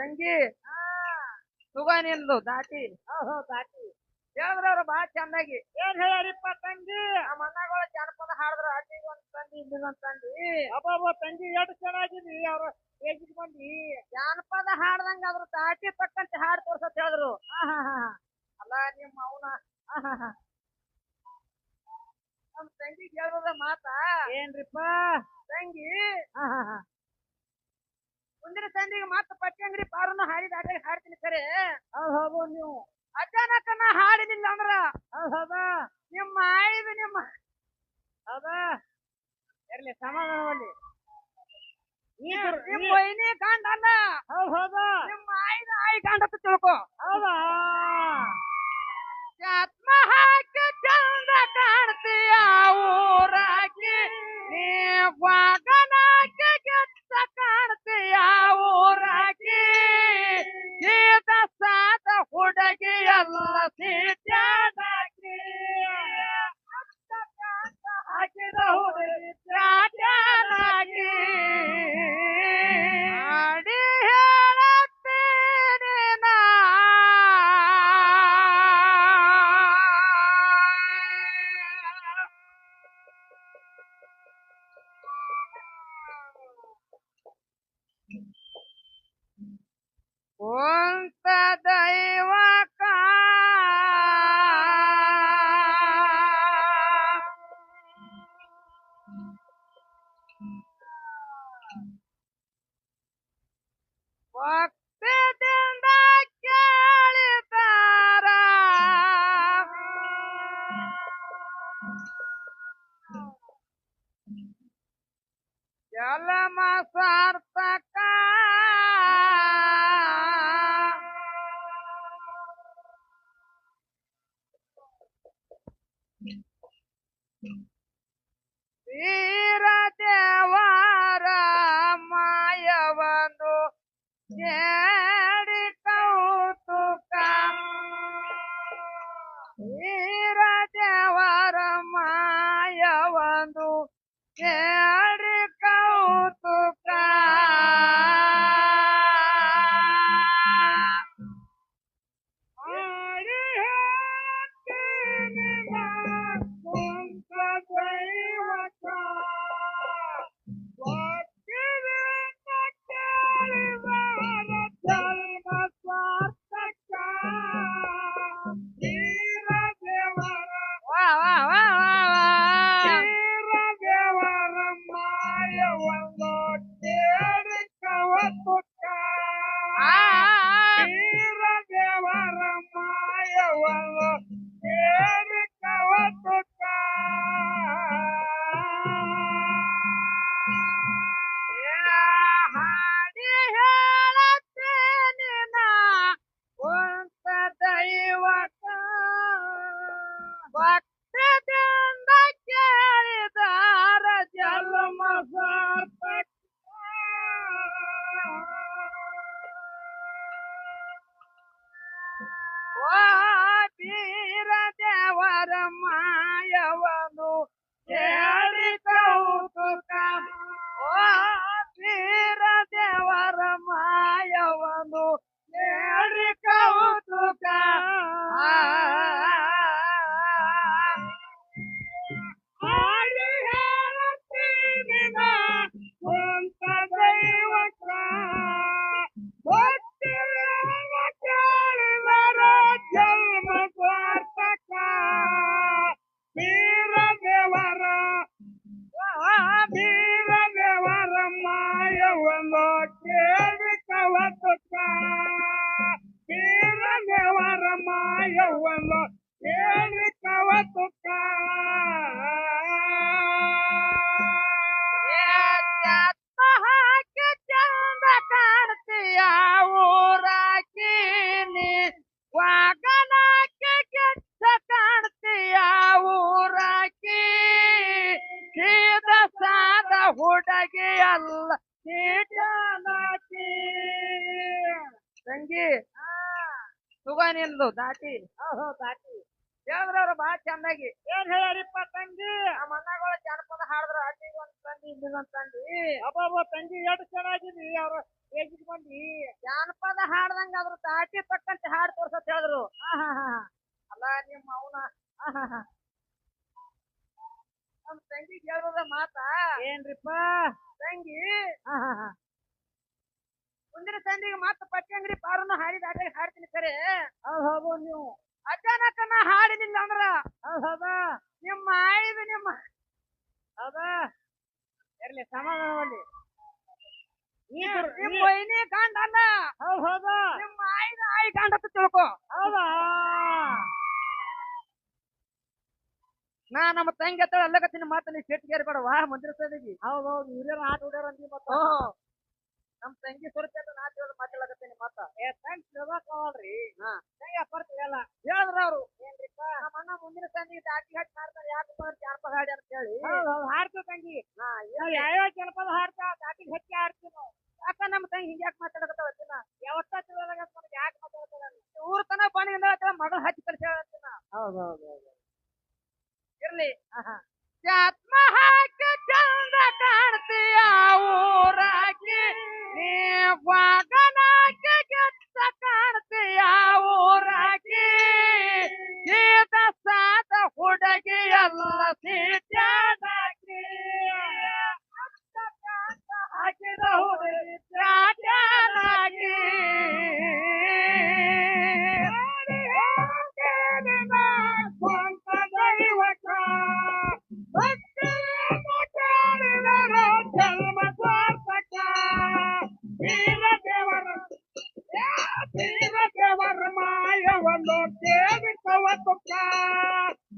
ತಂಗಿ ಸುಗ ನಿಂದು ದಾಟಿ. ದಾಟಿ. ಹೇಳಿದ್ರವ್ರು ಬಾಳ ಚಂದಾಗಿ ಏನ್ ಹೇಳ್ಯಾರಿಪ್ಪ ತಂಗಿ? ಆ ಅಣ್ಣಗಳು ಜಾನಪದ ಹಾಡಿದ್ರ ಅಡ್ಡಿ ಒಂದ್ ತಂದಿ ಇಲ್ಲಿಗೆ ಒಂದ್ ತಂದಿ. ಅಬ್ಬಬ್ಬ, ತಂಗಿ, ಎಷ್ಟು ಚೆನ್ನಾಗಿದ್ವಿ ಅವ್ರ. ಏಜಿಗೆ ಬಂದಿ? ಜಾನಪದ ಹಾಡ್ದಂಗ ಅದ್ರ ದಾಟಿ ತಕ್ಕಂತೆ ಹಾಡ್ ತೋರ್ಸತ್ ಹೇಳಿದ್ರು. ಅಲ್ಲ, ನಿಮ್ಮ ಅವನ. ನಮ್ ತಂಗಿಗೆ ಹೇಳ್ದ ಮಾತಾ? ಏನ್ರಿಪ್ಪ? ತಂಗಿ. ಮುಂದಿನ ಸಂದಿಗೆ ಮಾತು ಪಟ್ಟಿ ಅಂಗಡಿ ಪಾರನ್ನು ಹಾಡಿದ ಆಟ ಹಾಡ್ತೀನಿ ಸರಿ ಹೌದ್ ನೀವು. ಅಚಾನಕ್ ನಾ ಹಾಡಿದಿಲ್ಲ ಅಂದ್ರ? ಹೌದ ನಿಮ್ಮ ಆಯ್ದು ನಿಮ್ಮ ಹೌದಾ ಇರ್ಲಿ ಸಮಾಧಾನವಲ್ಲಿ ನಿಮ್ಮ ವೈನಿ ಕಾಂಡ ಅಲ್ಲ? ಹೌದ್ ಹೌದು ನಿಮ್ಮ ಆಯ್ದ ಆಯ್ ಕಾಂಡ ಅಂತ ತಿಳ್ಕೊ. ಹೌದಾ ಆತ್ಮ ಹಾಕಿ ಚಂದ ಕಾಣ್ತೀಯ ಊರಾಗಿ? ನೀ ওটাকে আল্লাহ ಜಲಮ ಸಾರ್ಥಕ ಮಾಯವನ್ನು ಕೇಳಿ ಮಾಯವನ್ನು ಕೇಳಿ ತಂದಿ ಎಷ್ಟು ಅವ್ರ ಏಜಿಗೆ ಬಂದಿ. ಜಾನಪದ ಹಾಡ್ದಂಗ ಅದ್ರ ತಾಟಿ ತಕ್ಕಂತೆ ಹಾಡ್ ತೋರ್ಸತ್ ಹೇಳಿದ್ರು. ಅಲ್ಲ ನಿಮ್ಮ ಅವನ. ನಮ್ ತಂಗಿ ಹೇಳ್ಬೋದ ಮಾತಾ. ಏನ್ರಿಪ್ಪ? ತಂಗಿ. ಮುಂದಿನ ತಂದಿಗೆ ಮತ್ತ ಪಟ್ಟಿ ಅಂಗಡಿ ಪಾರನ್ನು ಹಾಡಿ ದಾಟಿ ಹಾಡ್ತೀನಿ ಸರಿ ಹೌದ್ ನೀವು. ಅಚಾನಕ್ ನಾ ಹಾಡಿದಿಲ್ಲ ಅಂದ್ರ. ಹೌದಾ? ನಿಮ್ಮ ಆಯ್ದು ನಿಮ್ಮ ಹೌದಾ? ಇರ್ಲಿ ನಿಮ್ಮ ವೈನಿ ಕಾಂಡ ಅಲ್ಲ ಹೌದ್ ಹೌದಾ. ನಿಮ್ಮ ಆಯ್ದು ಆಯ್ ಕಾಂಡ ಅಂತ ತಿಳ್ಕೊ. ಹೌದಾ? ನಾ ನಮ್ಮ ತಂಗಿ ಹತ್ರ ಅಲ್ಲಕತ್ತೀನಿ ಮಾತು ನೀ ಸಿಟ್ಟಿಗೆ ಬೇಡವಾ ಮಂದಿರ ಸದಿಗೆ ಹೌದ್ ಹೌದು ಹಿರಿಯರು ಆಟ ಹುಡ್ಯಾರ ಅಂತ ಮತ್ತ. ನಮ್ ತಂಗಿ ಸ್ವರೂಪ ಅಂತ ನಾ ತಿಳಿದು ಮಾತಾಡಕತ್ತೀನಿ ಮಾತ ಏ ತಂಗಿ ತಿಳ್ಕೊಳ್ರಿ ಹಾ. ತಂಗಿ ಅಪ್ಪರ್ತಿಗಲ್ಲ ಹೇಳಿದ್ರ ಅವ್ರು. ಏನ್ರಿಪ್ಪ? ನಮ್ಮ ಅಣ್ಣ ಮುಂದಿನ ತಂಗಿ ದಾಟಿ ಹಚ್ಚಿ ಮಾಡ್ತಾರೆ ಯಾಕೆ ಜಾನಪದ ಹಾಡಿ ಅಂತ ಹೇಳಿ. ಹಾಡ್ತೀವಿ ತಂಗಿ. ಯಾವ್ಯಾವ ಜನಪದ ಹಾಡ್ತಾ ದಾಟಿ ಹಚ್ಚಿ ಹಾಡ್ತೀವಿ ನಾವು. ಯಾಕ ನಮ್ಮ ತಂಗಿ ಹಿಂಗ್ಯಾಕ್ ಯಾಕೆ ಮಾತಾಡಕತ್ತಾವ ದಿನ ಯಾವತ್ತ ತಿಳಿದಾಗ ನಮ್ಗೆ ಯಾಕೆ ಮಾತಾಡ್ತಾರ ಊರ್ ತನ ಬಂದ ಮಗಳು ಹಚ್ಚಿ ಕಲ್ಸಿ ಹೇಳ್ತೀನ ಹೌದೌದು ಹೌದು ಇರ್ಲಿ. ಆತ್ಮ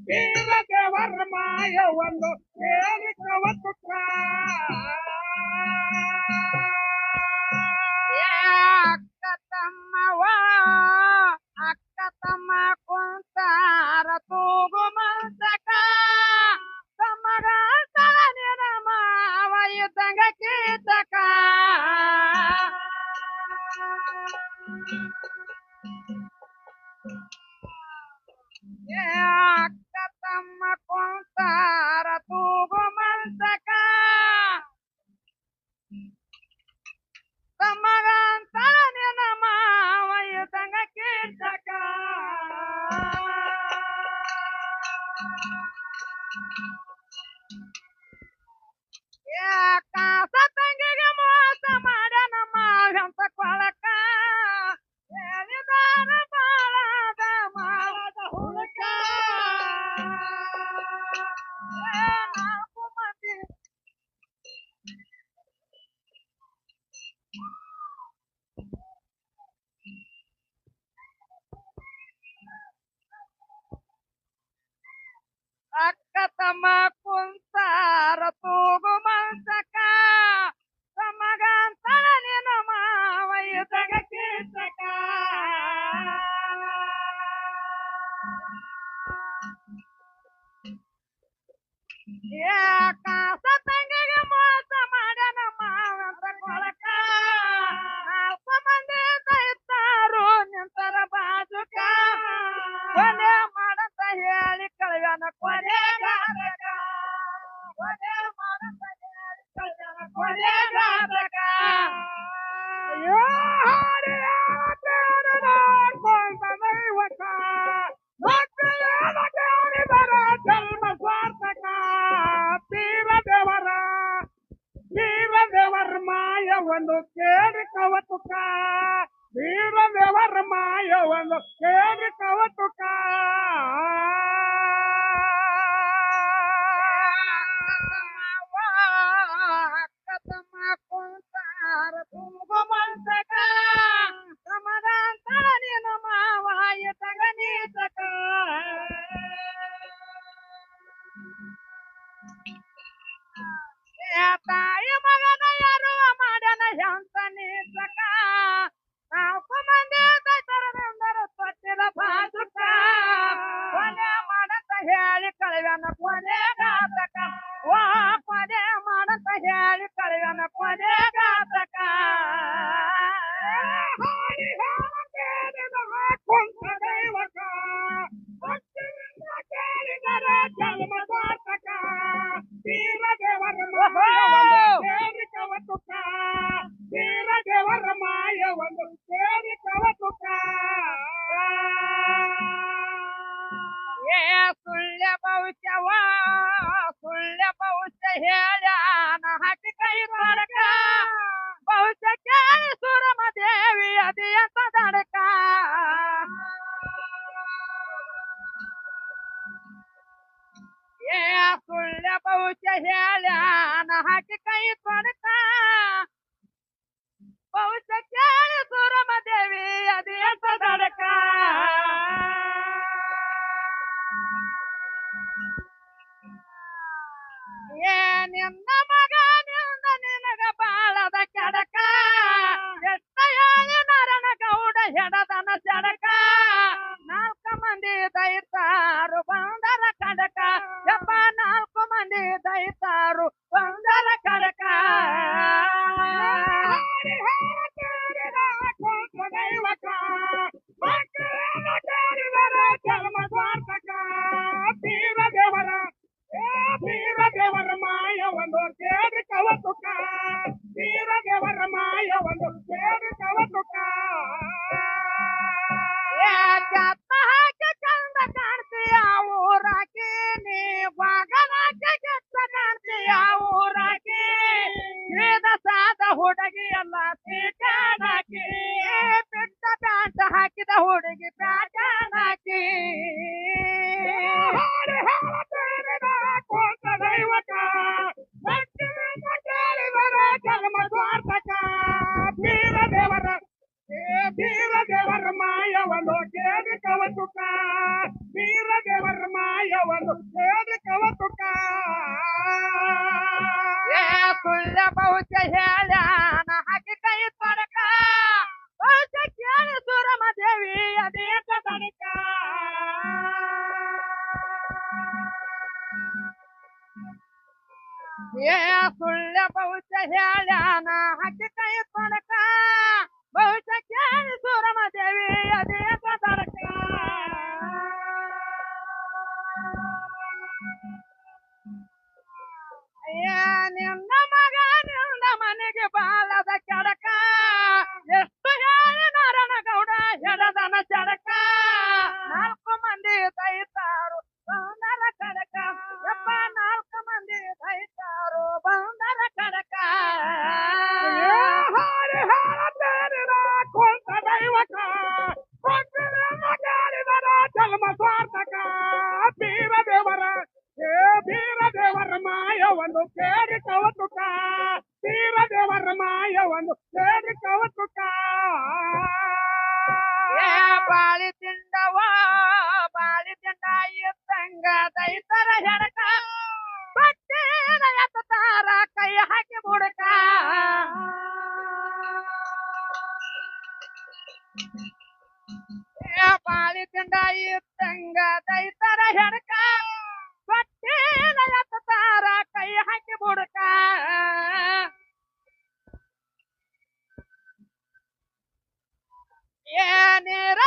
ವೀರ ದೇವರ ಮಾಯವನ್ನು ಕಳ್ಯಾನ ಕೊನೆಗಾರಕ ಕೊನೆ ಕಳ್ಯಾನ ಕೊನೆಗಾರಕ ಅಯ್ಯೋ ಹಾಡಿಯ Sarap tell him I'm ಒಂದು ಕೇರಿಟ್ಟವ ತುಟ ತೀರದೇವರ ಮಾಯ ಒಂದು ಕೇರಿಟ್ಟವ ತುಟ Yeah, Nero.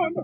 Lord,